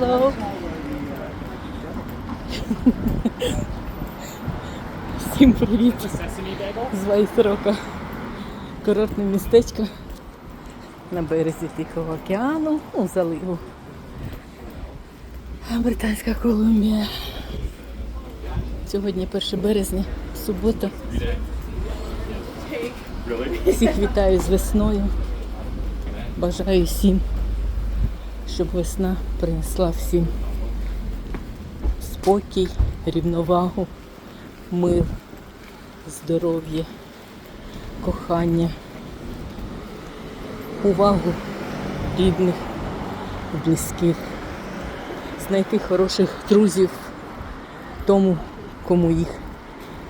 Hello. Всім привіт з Вайсрока. Курортне містечко на березі Тихого океану, у заливу. Британська Колумбія. Сьогодні 1 березня, субота. Всіх вітаю з весною. Бажаю всім, щоб весна принесла всім спокій, рівновагу, мир, здоров'я, кохання, увагу рідних, близьких, знайти хороших друзів тому, кому їх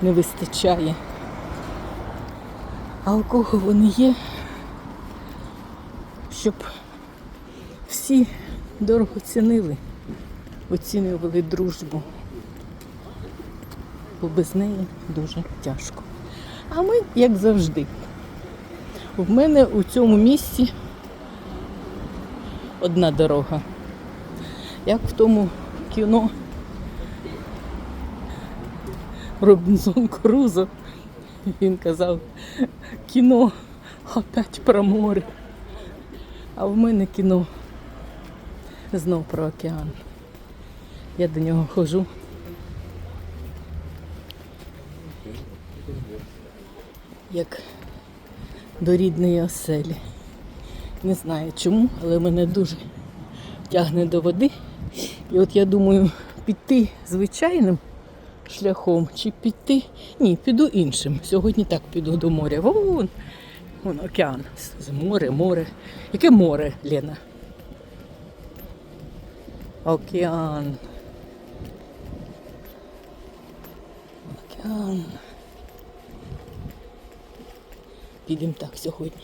не вистачає. А у кого вони є, щоб всі дорого цінили, оцінювали дружбу, бо без неї дуже тяжко. А ми, як завжди, в мене у цьому місці одна дорога. Як в тому кіно Робінзон Крузо. Він казав, кіно опять про море. А в мене кіно знов про океан. Я до нього ходжу. Як до рідної оселі. Не знаю чому, але мене дуже тягне до води. І от я думаю, піти звичайним шляхом чи піти. Ні, піду іншим. Сьогодні так піду до моря. Вон, вон океан. Море, море. Яке море, Лена? Океан. Океан. Підемо так сьогодні.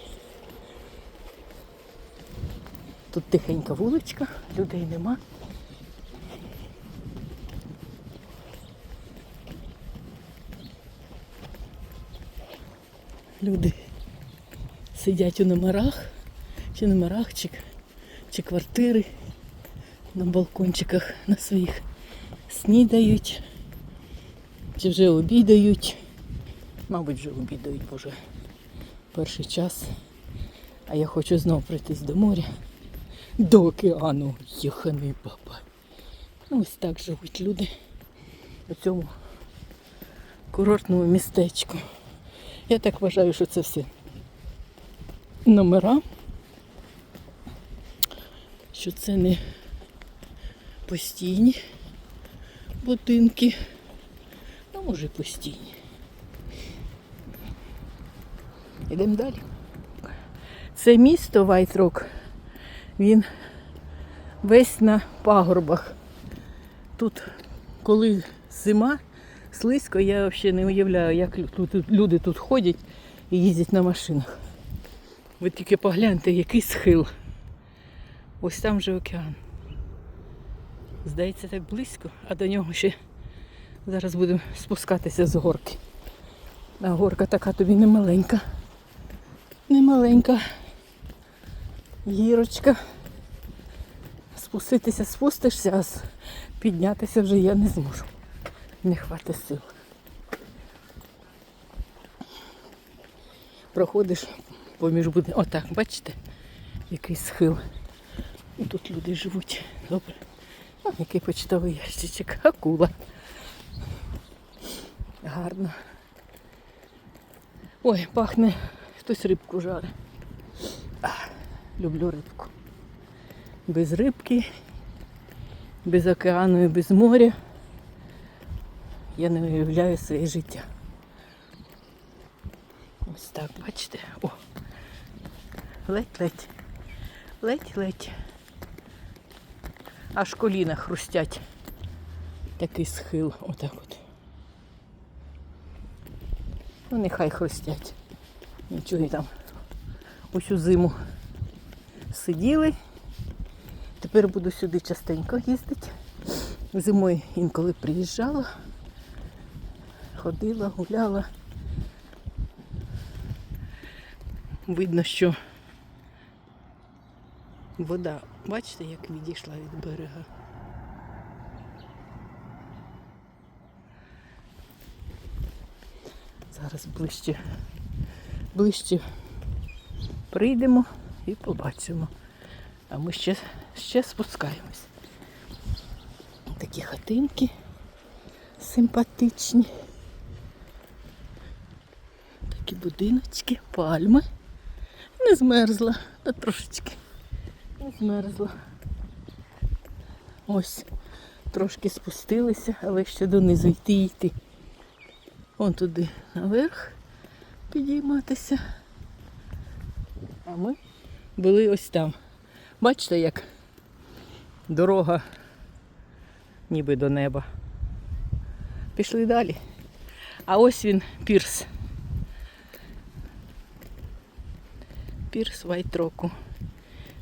Тут тихенька вуличка, людей нема. Люди сидять у номерах, чи номерах, чи, чи квартири на балкончиках на своїх снідають, чи вже обідають. Мабуть, вже обідають, бо перший час. А я хочу знову пройтись до моря, до океану, їханий папа. Ну, ось так живуть люди у цьому курортному містечку. Я так вважаю, що це все номера, що це не постійні будинки, а може постійні. Йдемо далі. Це місто Вайтрок, він весь на пагорбах. Тут, коли зима, слизько, я взагалі не уявляю, як люди тут ходять і їздять на машинах. Ви тільки погляньте, який схил. Ось там же океан. Здається, так близько, а до нього ще зараз будемо спускатися з горки. А горка така тобі не маленька. Не маленька гірочка. Спуститися спустишся, а піднятися вже я не зможу. Не хватить сил. Проходиш поміж буде. Отак, бачите, який схил. Тут люди живуть. Добре. А, який почтовий ящичок. Акула. Гарно. Ой, пахне, хтось рибку жарить. Люблю рибку. Без рибки, без океану і без моря. Я не уявляю своє життя. Ось так, бачите? О. Ледь-ледь. Ледь-ледь. Аж коліна хрустять. Такий схил. Отак от. Ну нехай хрустять. Нічого там усю зиму сиділи. Тепер буду сюди частенько їздити. Зимою інколи приїжджала, ходила, гуляла. Видно, що Вода, бачите, як відійшла від берега. Зараз ближче, ближче прийдемо і побачимо. А ми ще ще спускаємось. Такі хатинки симпатичні. Такі будиночки, пальми. Не змерзла, а трошечки. Змерзла. Ось трошки спустилися, але ще донизу йти йти. Вон туди наверх підійматися. А ми були ось там. Бачите, як дорога ніби до неба. Пішли далі. А ось він пірс. Пірс Вайтроку,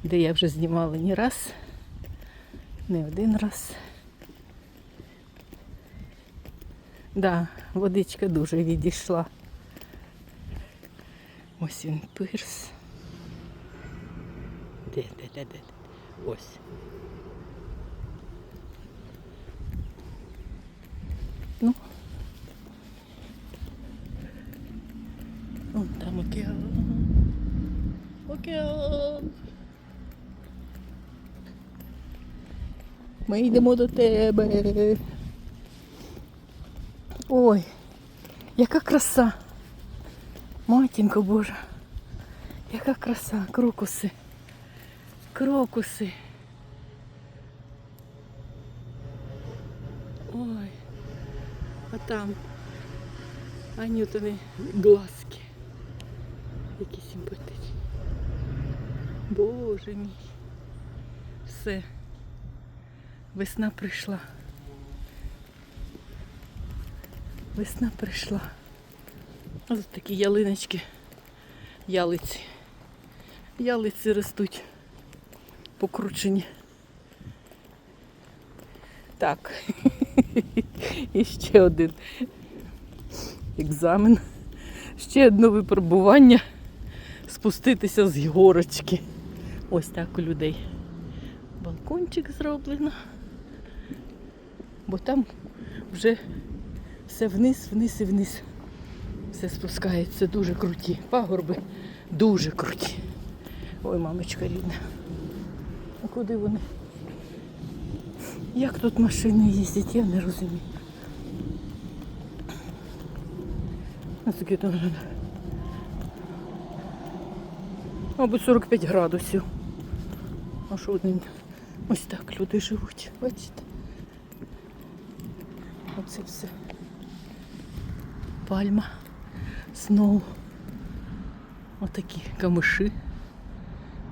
де я вже знімала не раз, не один раз. Да, водичка дуже відійшла. Ось він пирс. Де, де, де, де? Ось. Ну. Вон там океан. Океан. Ми йдемо до тебе. Ой, яка краса. Матінко Божа. Яка краса, крокуси. Крокуси. Ой. А там Анютини глазки. Які симпатичні. Боже мій. Все. Весна прийшла. Весна прийшла. Ось такі ялиночки, ялиці. Ялиці ростуть покручені. Так. І ще один екзамен. Ще одне випробування спуститися з горочки. Ось так у людей. Балкончик зроблено. Бо там вже все вниз, вниз і вниз. Все спускається, дуже круті. Пагорби дуже круті. Ой, мамочка рідна. А куди вони? Як тут машини їздять, я не розумію. Ось таке там. Мабуть, 45 градусів. А що один? Ось так люди живуть. Бачите? Оце все. Пальма. Знову. Отакі камиші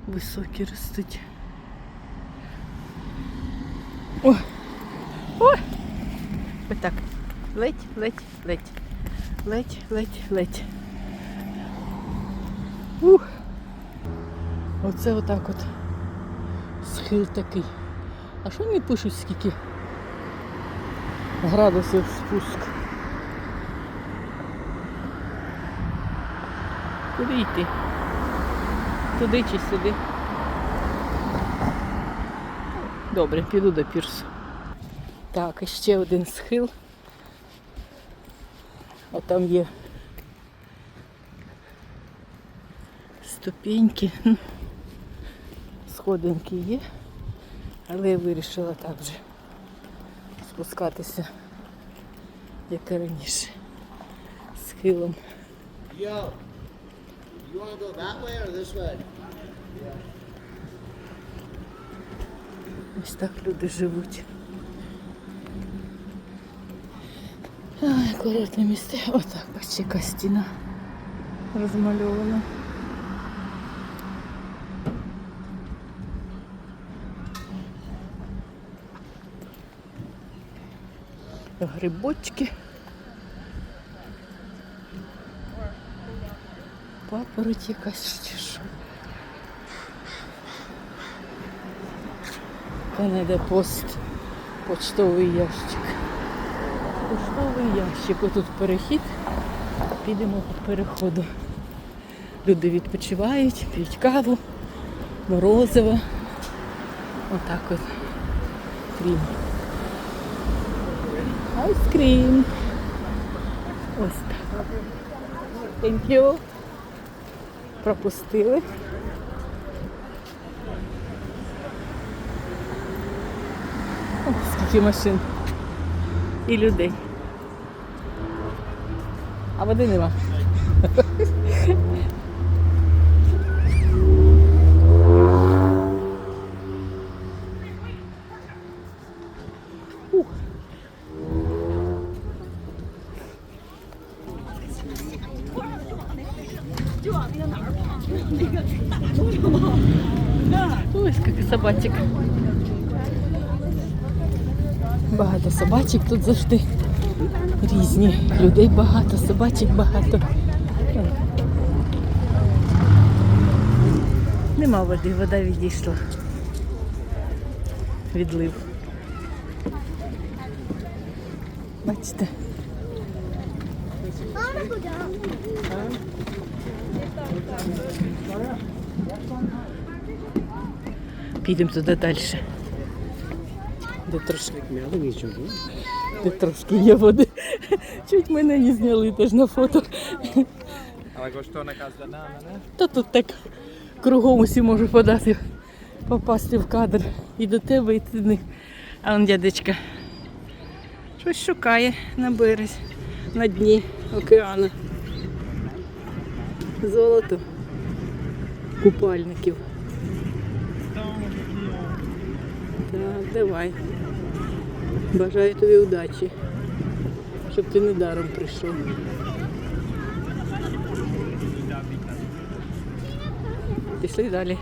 високі ростуть. О! О! Ось так. Ледь, ледь, ледь. Ледь, ледь, ледь. Ух. Оце отак от. Схил такий. А що не пишуть скільки градусів спуск? Куди йти? Туди чи сюди? Добре, піду до пірсу. Так, і ще один схил. А там є ступеньки. Сходинки є, але я вирішила так же спускатися, як і раніше, схилом. Ось так люди живуть. Ай, акуратне місце. Отак, бачите, яка стіна розмальована. Грибочки. Папороть якась чи що. Канада Пост. Почтовий ящик. Поштовий ящик. Отут перехід. Підемо по переходу. Люди відпочивають, п'ють каву, морозиво. Отак от. Крім. Айскрім. Ось так. Thank you. Пропустили. О, скільки машин і людей. А води нема. Ой, скільки собачок. Багато собачок тут завжди різні. Людей багато, собачок багато. Нема води, вода відійшла. Відлив. Бачите? Підемо туди далі. Де трошки, де трошки є води. Чуть мене не зняли теж на фото. Але коштовна каза нами, не? Та тут так кругом усі можуть подати, попасти в кадр. І до тебе, і до них. А он дядечка щось шукає на березі, на дні океану. Золото купальників. Так, давай. Бажаю тобі удачі, щоб ти недаром прийшов. Пішли далі.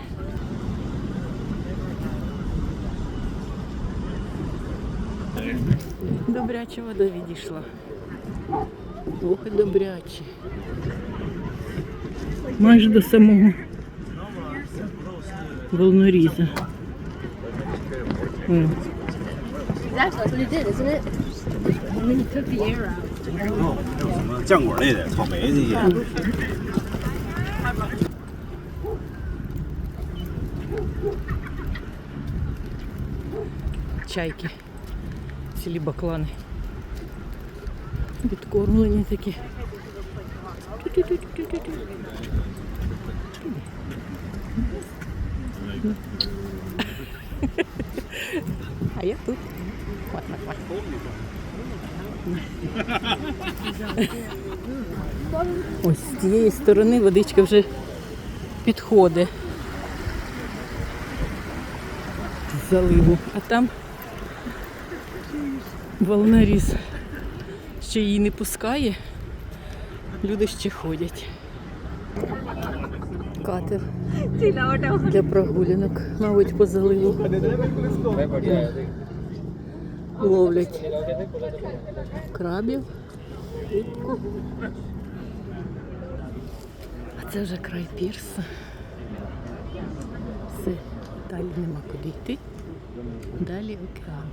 Добряча вода відійшла. Ох, і добряче. Майже до самого волноріза. Ой, That's what they did, isn't it? And then he took the air out. 有什么浆果类的、草莓这些。 чайки, цілі баклани. Відкормлені такі. А я тут. Ква-ква-ква. Ось з цієї сторони водичка вже підходить з заливу, а там волноріз ще її не пускає, люди ще ходять. Катер для прогулянок, мабуть, по заливу ловлять крабів, рибку. А це вже край пірса. Все, далі нема куди йти. Далі океан.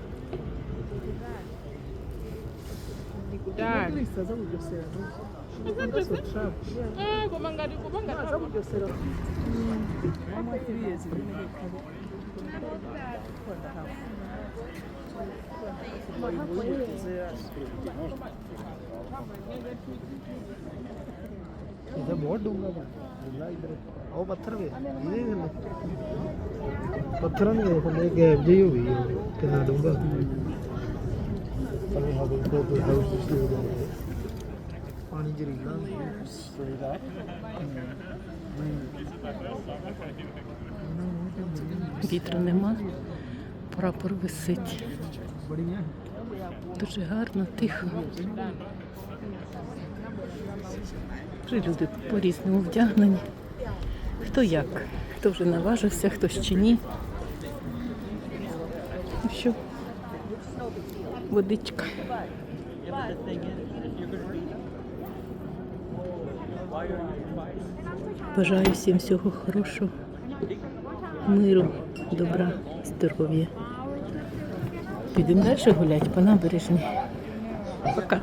dificuldade. É, como angari, como angari. É बहुत डूंगा था इधर और पत्थर के ये पत्थर नहीं देख गैप जी हुई है कितना डूंगा funny how they build their houses here. Funny getting done here, straight up. Вітру нема, прапор висить. Дуже гарно, тихо. Три люди по-різному вдягнені. Хто як, хто вже наважився, хто ще ні. Ну що, водичка. Бажаю всім всього хорошого, миру, добра, здоров'я. Підемо далі гуляти по набережні. Пока.